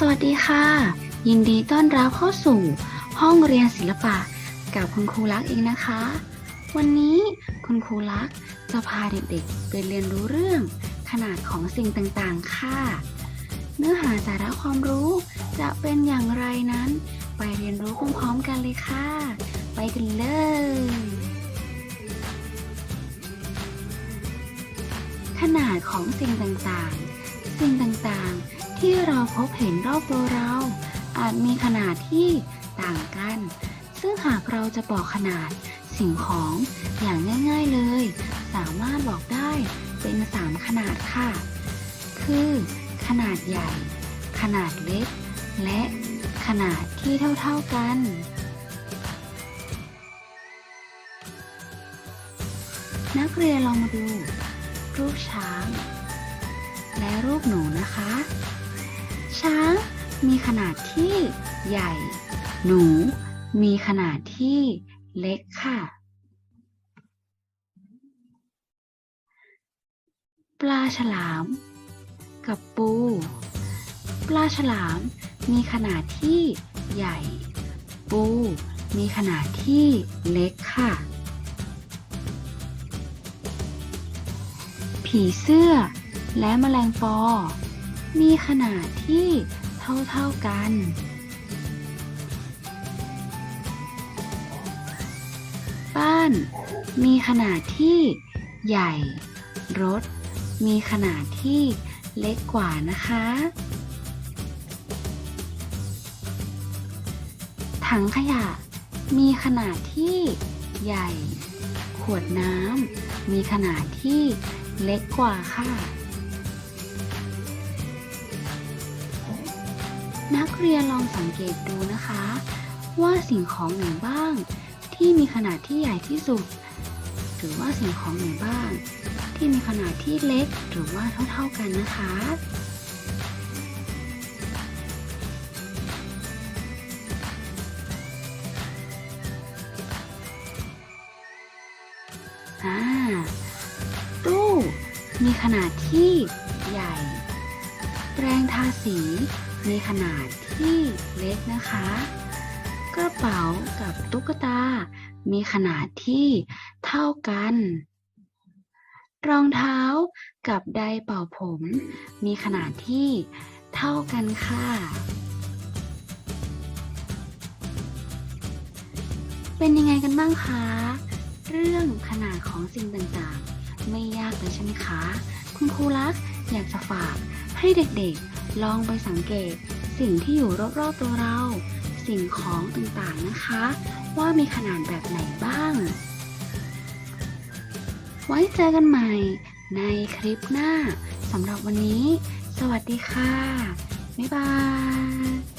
สวัสดีค่ะ ยินดีต้อนรับเข้าสู่ห้องเรียนศิลปะกับคุณครูลักษ์เองนะคะ วันนี้คุณครูลักษ์จะพาเด็กๆไปเรียนรู้เรื่องขนาดของสิ่งต่างๆ ค่ะ เนื้อหาสาระความรู้จะเป็นอย่างไรนั้น ไปเรียนรู้พร้อมๆกันเลยค่ะ ไปกันเลยขนาดของสิ่งต่างๆ สิ่งต่างๆ ที่เราพบเห็นรอบตัวเรา อาจมีขนาดที่ต่างกัน ซึ่งหากเราจะบอกขนาดสิ่งของอย่างง่าย ๆเลย สามารถบอกได้เป็น 3 ขนาดค่ะ คือ ขนาดใหญ่ ขนาดเล็ก และขนาดที่เท่าๆกันนักเรียนลองมาดู รูปช้าง และรูปหนูนะคะ ช้าง มีขนาดที่ใหญ่ หนู มีขนาดที่เล็กค่ะ ปลาฉลาม กับปู ปลาฉลามมีขนาดที่ใหญ่ ปู มีขนาดที่เล็กค่ะ ผีเสื้อและแมลงปอ มีขนาดที่เท่าๆกัน บ้าน มีขนาดที่ใหญ่ รถ มีขนาดที่เล็กกว่านะคะ ถังขยะ มีขนาดที่ใหญ่ ขวดน้ำมีขนาดที่เล็กกว่าค่ะ นักเรียนลองสังเกตดูนะคะ ว่าสิ่งของไหนบ้าง ที่มีขนาดที่ใหญ่ที่สุด หรือว่าสิ่งของไหนบ้าง ที่มีขนาดที่เล็กหรือว่าเท่าๆกันนะคะตู้มีขนาดที่ใหญ่ แปรงทาสี มีขนาดที่เล็กนะคะ กระเป๋ากับตุ๊กตา มีขนาดที่เท่ากัน รองเท้ากับไดเป่าผม มีขนาดที่เท่ากันค่ะ เป็นยังไงกันบ้างคะ เรื่องขนาดของสิ่งต่างๆ ไม่ยากเลยใช่ไหมคะ คุณครูรักอยากจะฝาก ให้เด็กๆ ลองไปสังเกต สิ่งที่อยู่รอบๆตัวเรา สิ่งของต่างๆนะคะ ว่ามีขนาดแบบไหนบ้าง ไว้เจอกันใหม่ในคลิปหน้าสำหรับวันนี้ สวัสดีค่ะ บ๊ายบาย